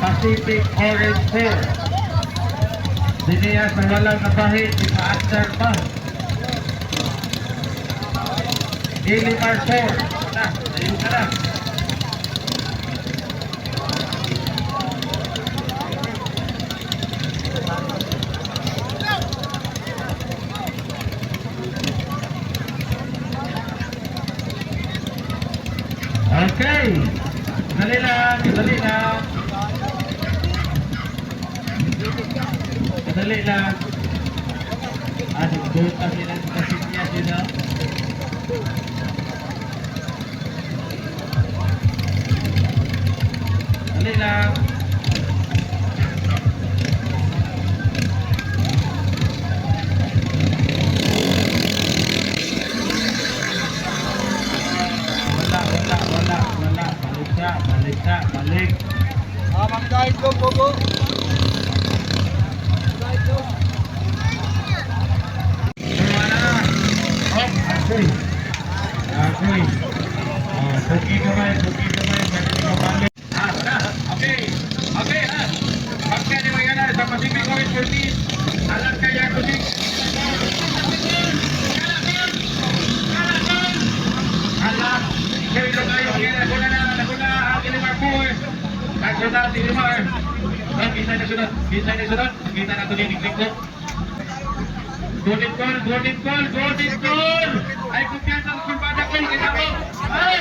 Pacific Orange 4. Diniya sa walang nabahid, ipa-answer pa. Ilimar 4. Na, ayun ka na. Okay. Dali lang. Dali lang. Ah, nagbuta sila sa kasinya sila. Dali lang. Wala, wala, wala, wala. Balik siya, balik siya, balik. Ah, ma'am guys, go, go, go. Wala. Hop, akoy. Akoy. Oh, puki kamay, puki kamay, balik ka balik. Ah, wala. Okay. Okay, ha. Pagka di mo yan, sa Pacific Orange Fortis, alam kaya ko si... Alam, kayo lang kayo, yan, ako na na, ako na, ang ilimar po eh. Nagsunod, ilimar. Ah, Kita na sunod, kita na sunod, kita na ito din, ko. Golden goal, golden goal, golden goal! Ay, kumpiyansa sa kumpanya ko, kita mo! Ay,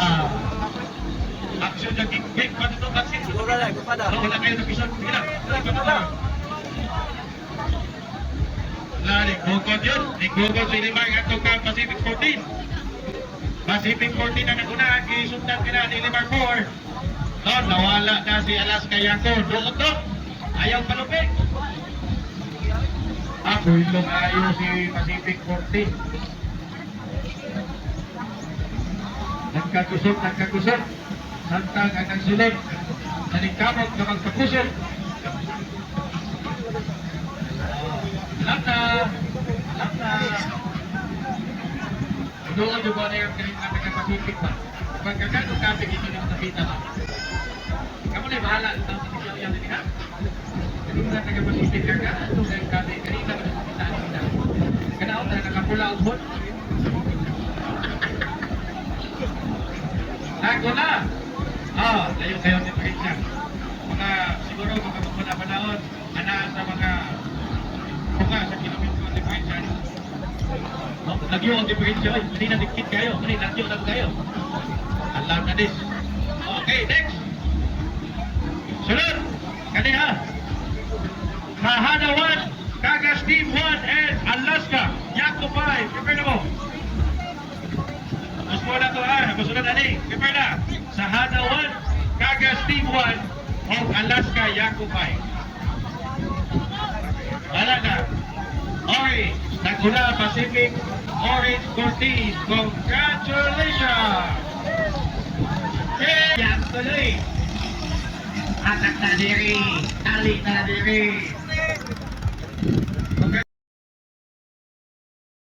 alam na! Action na kick-kick, paano ito kasi? Siguro ito pa na. Wala kayo ng vision. Sige na. Sige na. Na, nagugod yun. Nagugod sa ilimang atong ka Pacific 14. Pacific 14 na naguna. Gisundan ka na ni Ilimar 4. No, nawala na si Alaska Yako. Doon to. Ayaw palupit. Ako'y lumayo si Pacific 14. Nagkakusot, nagkakusot. Santang ang nagsulod. Naningkamot na magkakusot. Alam na. Alam na. Doon yung mga yung kinig na taga-Pacific ba? Pagkakano kape dito yung nakita ba? Kamu na bahala. Ito ang ikaw yan din ha? Kung na taga-Pacific ka ka, yung kape. Kanina ba nakita kita? Kanaon na nakapula ang hot. Ako na! Oh, layo kayo ni Pahinsya. Mga siguro mga mga panahon, ana sa mga buka sa kilometro ni Pahinsya. Oh, lagyo ang diferensya. Hindi na dikit kayo. Hindi, lagyo lang kayo. Alam na dis. Okay, next. Sunod. Mahana 1, to ha. Masunod na ni. Prepare na. Sa Hana 1, Kagas Team 1, of Alaska 5. Wala na. Okay. Nagula Pacific Orange Cortez. Congratulations! Hey! Yan tuloy. Atak na diri. Tali na diri.